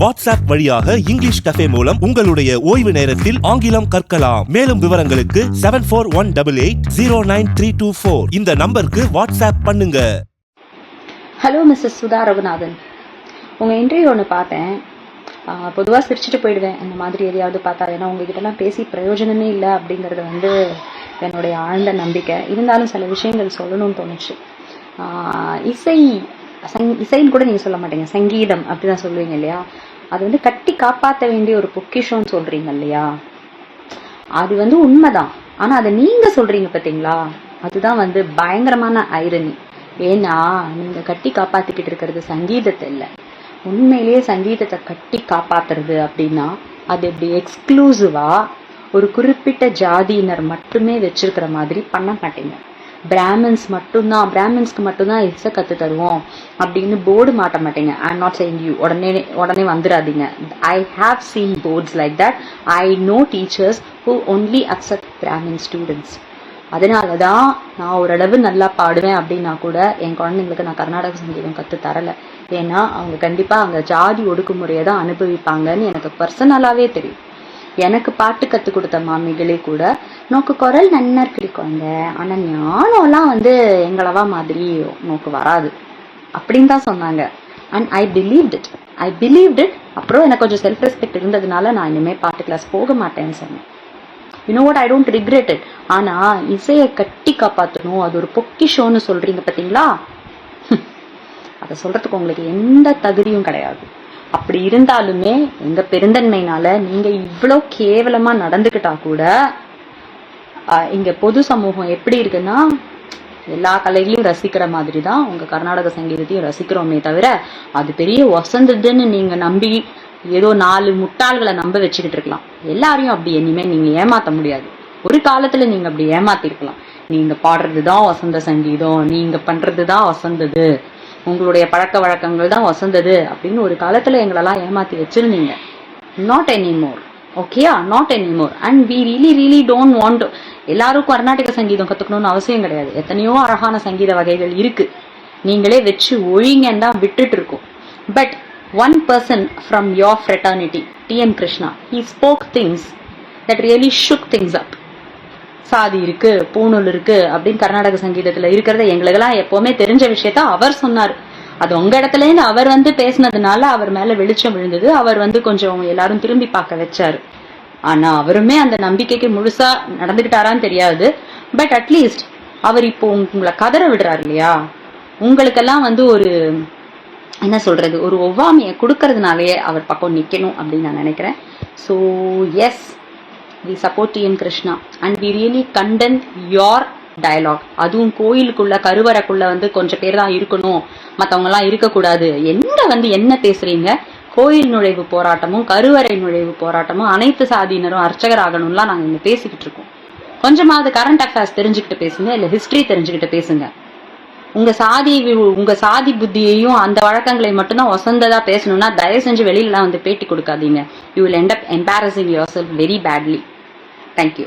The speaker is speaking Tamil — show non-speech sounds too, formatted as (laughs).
வாட்ஸ்அப் வழியாக இங்கிலீஷ் கஃபே மூலம் உங்களுடைய ஓய்வு நேரத்தில் ஆங்கிலம் கற்கலாம். மேலும் விவரங்களுக்கு seven four one double eight zero nine three two four இந்த நம்பருக்கு வாட்ஸ்அப் பண்ணுங்க. ஹலோ மிஸ்ஸஸ் சுதா ரகுநாதன் உங்கள் இன்டர்வியூ ஒன்று பார்த்தேன். பொதுவாக சிரிச்சுட்டு போயிடுவேன். இந்த மாதிரி எதையாவது பார்த்தா ஏன்னா உங்ககிட்டலாம் பேசி பிரயோஜனமே இல்லை அப்படிங்கிறது வந்து என்னுடைய ஆழ்ந்த நம்பிக்கை. இருந்தாலும் சில விஷயங்கள் சொல்லணும்னு தோணுச்சு. இசை சங் இசைன்னு கூட நீங்கள் சொல்ல மாட்டீங்க. சங்கீதம் அப்படிதான் சொல்லுவீங்க இல்லையா? அது வந்து கட்டி காப்பாற்ற வேண்டிய ஒரு பொக்கிஷம்னு சொல்கிறீங்க இல்லையா? அது வந்து உண்மைதான். ஆனால் அதை நீங்கள் சொல்றீங்க பார்த்தீங்களா அதுதான் வந்து பயங்கரமான ஐரணி ஏன்னா நீங்கள் கட்டி காப்பாற்றிக்கிட்டு இருக்கிறது சங்கீதத்தை இல்லை. உண்மையிலேயே சங்கீதத்தை கட்டி காப்பாத்துறது அப்படின்னா அது இப்படி எக்ஸ்க்ளூசிவா ஒரு குறிப்பிட்ட ஜாதியினர் மட்டுமே வச்சிருக்கிற மாதிரி பண்ண மாட்டீங்க. பிராமின்ஸ் மட்டும்தான் பிராமின்ஸ்க்கு மட்டும்தான் இசை கற்று தருவோம் அப்படின்னு போர்டு மாட்ட மாட்டீங்க. ஐ நாட் சேயிங் யூ உடனே உடனே வந்துடாதீங்க I have seen boards like that I know teachers who only accept Brahmin students அதனால தான் நான் ஓரளவு நல்லா பாடுவேன் அப்படின்னா கூட என் குழந்தைங்களுக்கு நான் கர்நாடக சங்கீதம் கற்று தரல. ஏன்னா அவங்க கண்டிப்பாக அங்கே ஜாதி ஒடுக்குமுறையை தான் அனுபவிப்பாங்கன்னு எனக்கு பர்சனலாகவே தெரியும். எனக்கு பாட்டு கற்றுக் கொடுத்த மாமிகளே கூட நோக்கு குரல் நன்னர் இருக்குடி ஆனால் ஞானம்லாம் வந்து எங்களவா மாதிரி நோக்கு வராது. அப்படின்னு தான் சொன்னாங்க. And I believe it I believe it அப்புறம் எனக்கு கொஞ்சம் செல்ஃப் ரெஸ்பெக்ட் இருந்ததுனால நான் இனிமேல் பாட்டு கிளாஸ் போக மாட்டேன்னு சொன்னேன். You know what I don't regret it ஆனால் இசையை கட்டி காப்பாற்றணும் அது ஒரு பொக்கிஷோன்னு சொல்கிறீங்க பார்த்தீங்களா (laughs) அதை சொல்கிறதுக்கு உங்களுக்கு எந்த தகுதியும் கிடையாது. அப்படி இருந்தாலுமே எங்க பெருந்தன்மைனால நீங்க இவ்வளோ கேவலமா நடந்துக்கிட்டா கூட இங்க பொது சமூகம் எப்படி இருக்குன்னா எல்லா கலைகளையும் ரசிக்கிற மாதிரி தான் உங்க கர்நாடக சங்கீதத்தையும் ரசிக்கிறோமே தவிர அது பெரிய வசந்ததுன்னு நீங்க நம்பி ஏதோ நாலு முட்டாள்களை நம்ப வச்சுக்கிட்டு இருக்கலாம். எல்லாரையும் அப்படி இனிமே நீங்க ஏமாத்த முடியாது. ஒரு காலத்துல நீங்க அப்படி ஏமாத்திருக்கலாம். நீங்க பாடுறது தான் வசந்த சங்கீதம் நீங்க பண்ணுறது தான் வசந்தது உங்களுடைய பழக்க வழக்கங்கள் தான் வசந்தது அப்படின்னு ஒரு காலத்துல எங்களெல்லாம் ஏமாத்தி வச்சிருந்தீங்க. நாட் எனிமோர் ஓகேயா not anymore and we really really don't want எல்லாரும் கர்நாடக சங்கீதம் கத்துக்கணும்னு அவசியம் கிடையாது. எத்தனையோ அழகான சங்கீத வகைகள் இருக்கு. நீங்களே வச்சு ஒழிங்கன்னு தான் விட்டுட்டு இருக்கோம் but one person from your fraternity TM Krishna he spoke things that really shook things up சாதி இருக்கு பூணூல் இருக்கு அப்படின்னு கர்நாடக சங்கீதத்துல இருக்கிறத எங்களுக்கெல்லாம் எப்பவுமே தெரிஞ்ச விஷயத்த அவர் சொன்னார். அது உங்க இடத்துல இருந்து அவர் வந்து பேசினதுனால அவர் மேல வெளிச்சம் விழுந்தது. அவர் வந்து கொஞ்சம் எல்லாரும் திரும்பி பார்க்க வச்சாரு. ஆனா அவருமே அந்த நம்பிக்கைக்கு முழுசா நடந்துகிட்டாரான்னு தெரியாது. பட் அட்லீஸ்ட் அவர் இப்போ உங்களை கதற விடுறாரு இல்லையா? உங்களுக்கெல்லாம் வந்து ஒரு என்ன சொல்றது ஒரு ஒவ்வாமையை கொடுக்கறதுனாலயே அவர் பக்கம் நிக்கணும் அப்படின்னு நான் நினைக்கிறேன். So yes we support TM Krishna and we really condemn your dialogue அதுவும் கோயிலுக்குள்ள கருவறைக்குள்ள வந்து கொஞ்சம் பேர் தான் இருக்கணும். மற்றவங்கலாம் இருக்கக்கூடாது. எங்க வந்து என்ன பேசுறீங்க? கோயில் நுழைவு போராட்டமும் கருவறை நுழைவு போராட்டமும் அனைத்து சாதியினரும் அர்ச்சகர் ஆகணும்லாம் நாங்கள் இங்கே பேசிக்கிட்டு இருக்கோம். கொஞ்சமாவது கரண்ட் அஃபேர்ஸ் தெரிஞ்சுக்கிட்டு பேசுங்க இல்லை ஹிஸ்டரி தெரிஞ்சுக்கிட்டு பேசுங்க. உங்க சாதி உங்க சாதி புத்தியையும் அந்த வழக்கங்களை மட்டும்தான் ஒசந்ததா பேசணும்னா தயவு செஞ்சு வெளியிலலாம் வந்து பேட்டி கொடுக்காதீங்க. You will end up embarrassing embarrassing yourself very badly thank you